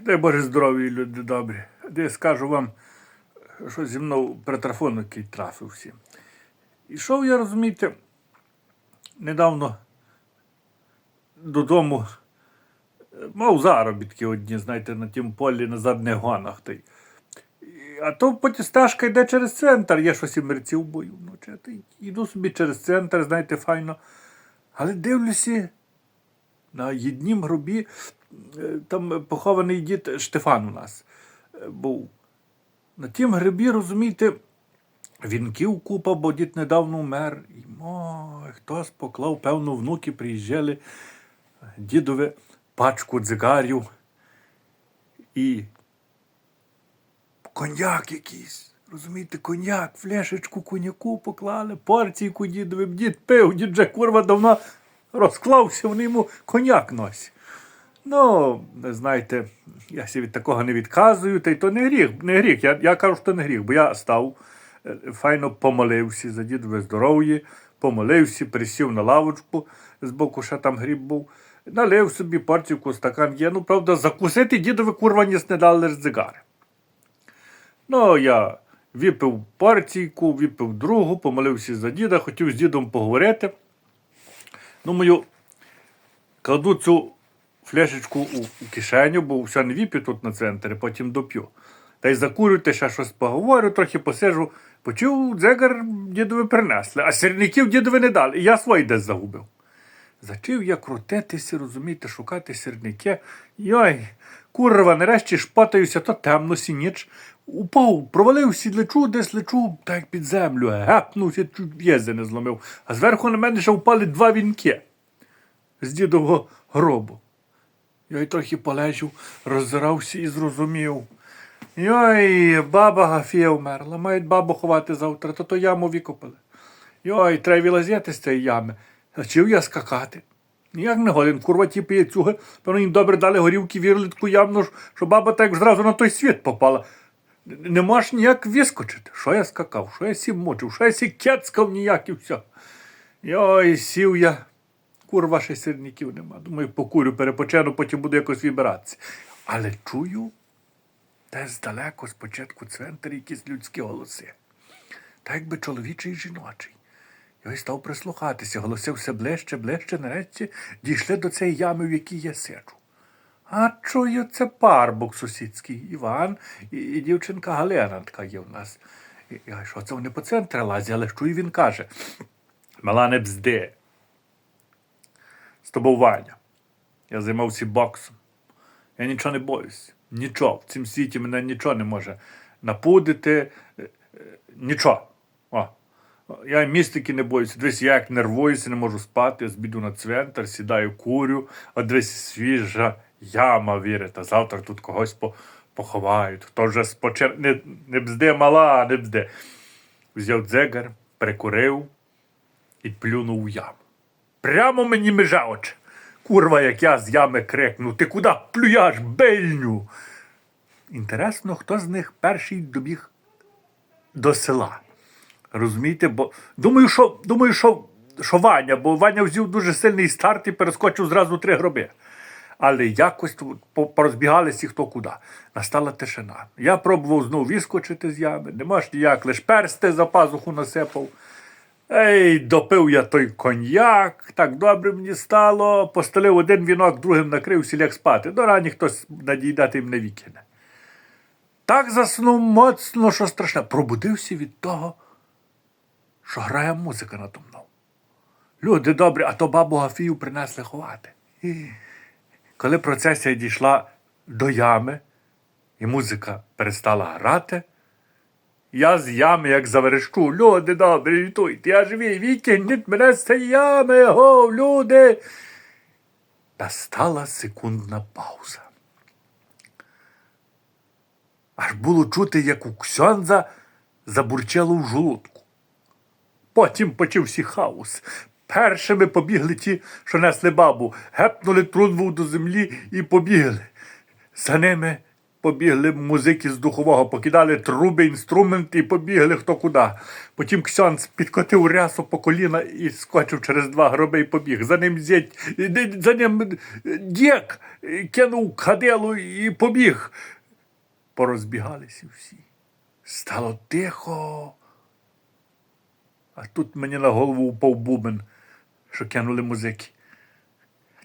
Дай Боже здоров'я, люди добрі. Я скажу вам, що зі мною претрафон який трафився. Ішов я, розумієте, недавно додому, мав заробітки одні, знаєте, на тім полі на задних гонах. Та й. І- А то потім стежка йде через центр, я щось і мерців бою. Ну, чи я йду собі через центр, знаєте, файно. Але дивлюся, на їднім гробі е, там похований дід Штефан у нас е, був. На тім грибі, розумієте, вінків купа, бо дід недавно вмер. І ой, хтось поклав, певно, внуки приїжджали дідове пачку дзигарів і коньяк якийсь. Розумієте, коньяк, фляшечку коньяку поклали, порційку дідовим, дід пив, дід же курва давно розклався, вони йому коньяк носять. Ну, знаєте, я сі від такого не відказую, та й то не гріх. Не гріх. Я, я кажу, що не гріх, бо я став, е, файно помолився за дідове здоров'я, помолився, присів на лавочку, з боку ще там гріб був, налив собі порцівку, стакан є. Ну, правда, закусити дідове курва ніс не дали дзигари. Ну, я випив порційку, випив другу, помолився за діда, хотів з дідом поговорити. Ну, мою кладу цю фляшечку у, кишеню, бо все не віп'ю тут на центрі, потім доп'ю. Та й закурю, та ще щось поговорю, трохи посижу. Почув, дзегар дідові принесли, а сірників дідові не дали. І я свої десь загубив. Зачав я крутитися, розумієте, шукати сірники. Йой, курва, нарешті шпатаюся, то темно сініч. Упав, провалився, лечу, десь лечу, так під землю, гепнувся, чуть в'єзи не зломив. А зверху на мене ще впали два вінки з дідового гробу. Я й трохи полежав, роззирався і зрозумів. Йой, баба Гафія вмерла, мають бабу ховати завтра, то то яму викопали. Йой, треба вилазити з цієї ями. Зачив я скакати. Ніяк не годен, курва ті пияцюги, певно їм добре дали горівки, вірили таку ямну, що баба так зразу на той світ попала. Не можеш ніяк вискочити. Що я скакав, що я сі мочив, що я сі кецкав ніяк і все. Йой, сів я. Курва, ще сирників нема. Думаю, покурю, перепочину, потім буду якось вибиратися. Але чую, десь здалеко, спочатку цвинтарі якісь людські голоси. Так якби чоловічий і жіночий. Я й став прислухатися, голоси все ближче, ближче, нарешті дійшли до цієї ями, в якій я сиджу. А чую, це парбок сусідський Іван і, і дівчинка Галина така є в нас. І, що це вони по центрі лазять, але чую, він каже: Мала не бзди. З тобою Ваня. Я займався боксом. Я нічого не боюсь. Нічого. В цім світі мене нічого не може напудити. Е, е, Нічого. О. Я містики не боюся. Дивись, я як нервуюся, не можу спати, я збіду на цвинтар, сідаю, курю, а дивись, свіжа яма вірите. Завтра тут когось по, поховають. Хто вже спочер... Не, не бзде мала, не бзде. Взяв дзегар, прикурив і плюнув у яму. Прямо мені межа очі. Курва, як я з ями крикну, ти куди плюєш, бельню? Інтересно, хто з них перший добіг до села. Розумієте? Бо думаю, що, думаю, що, що Ваня, бо Ваня взяв дуже сильний старт і перескочив зразу три гроби. Але якось порозбігалися хто куди. Настала тишина. Я пробував знову вискочити з ями, не можеш ніяк, лиш персти за пазуху насипав. Ей, допив я той коньяк, так добре мені стало, постелив один вінок, другим накрив сіляк спати. До рані хтось надійдати їм не вікине. Так заснув моцно, що страшне. Пробудився від того, що грає музика надо мною. Люди добрі, а то бабу Гафію принесли ховати. Коли процесія дійшла до ями, і музика перестала грати, я з ями, як заверещу, люди добрі, рятуйте, я живий, вікініть мене з цієї ями, го, люди. Настала секундна пауза. Аж було чути, як у Ксьонза забурчало в жолудку. Потім почався хаос. Першими побігли ті, що несли бабу, гепнули трунву до землі і побігли. За ними побігли музики з духового, покидали труби, інструменти і побігли хто куди. Потім Ксьонц підкотив рясу по коліна і скочив через два гроби і побіг. За ним зять, за ним дєк кинув кадилу і побіг. Порозбігалися всі. Стало тихо. А тут мені на голову впав бубен, що кинули музики.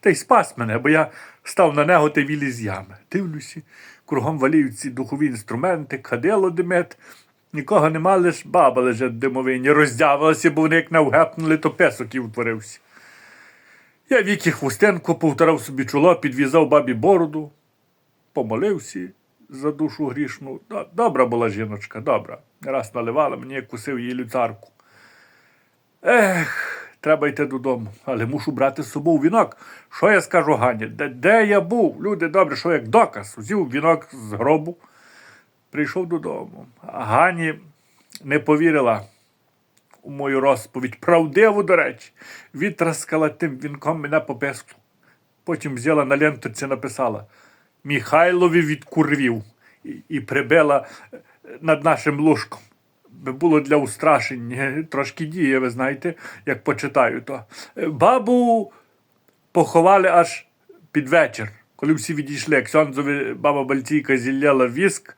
Та й спас мене, бо я став на нього та з ями. Дивлюся, кругом валіють ці духові інструменти, кадило димет. Нікого нема, лиш баба лежить в димовині, роздявилася, бо вони як навгепнули, то песок і утворився. Я віки хвостенко повтарав собі чоло, підв'язав бабі бороду, помолився за душу грішну. Добра була жіночка, добра. Не раз наливала мені, кусив її люцарку. Ех, треба йти додому, але мушу брати з собою вінок. Що я скажу Гані? Де, де я був? Люди добре, що як доказ. Взяв вінок з гробу, прийшов додому. А Гані не повірила у мою розповідь. Правдиву, до речі, відтраскала тим вінком мене по песку. Потім взяла на ленточці, написала Михайлові відкурвів і, і прибила е, над нашим ложком. Було для устрашення, трошки діє, ви знаєте, як почитаю то. Е, Бабу поховали аж під вечір, коли всі відійшли. Ксьонзові баба Бальційка зілляла віск,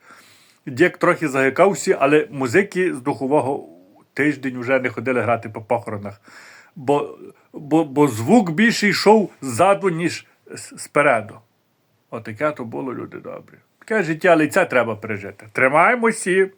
дік трохи загикався, але музики з духового тиждень вже не ходили грати по похоронах. Бо, бо, бо звук більше йшов ззаду, ніж спереду. Отаке то було, люди добрі. Таке життя, але це треба пережити. Тримаємося.